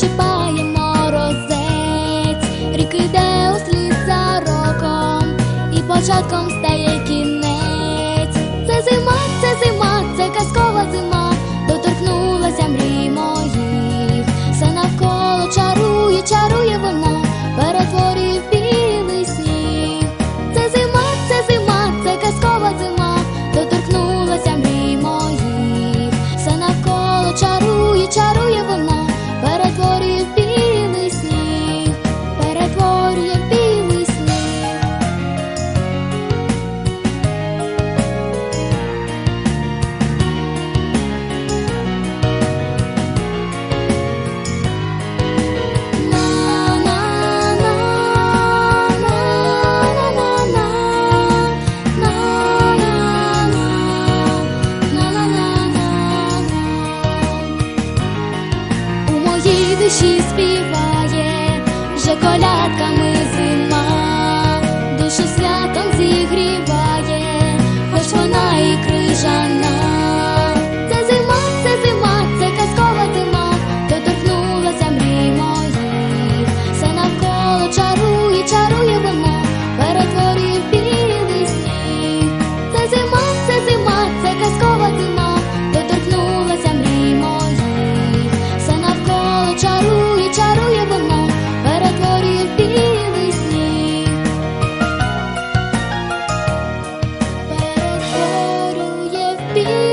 защипає морозець, ріки іде She's beautiful. be